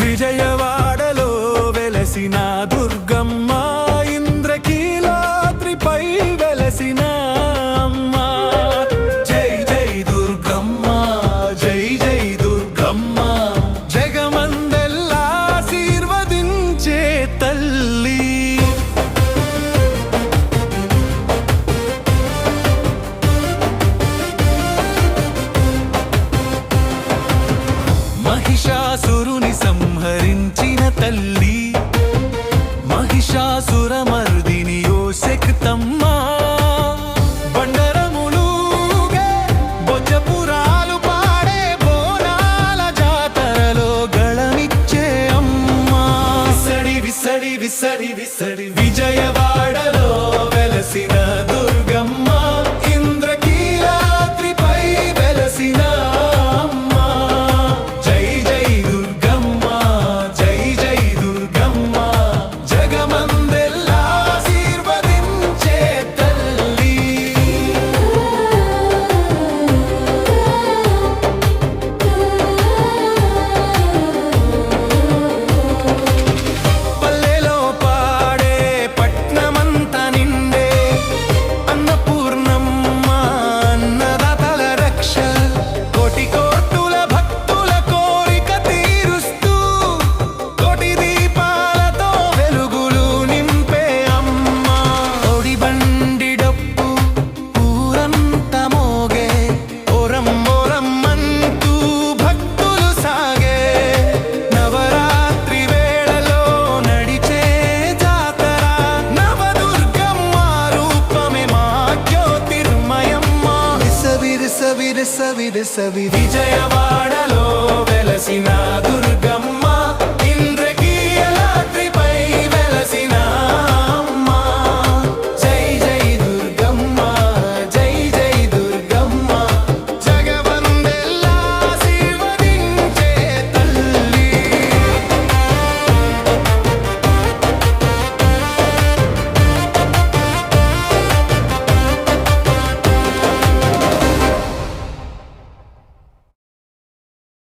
విజయవాడలో వెలసిన దుర్ తల్లి మహిషాసురుని సంహరించిన తల్లి మహిషాసుర விசடி விசடி நின் వేసవి దిశవి విజయవాడలో వెలసిన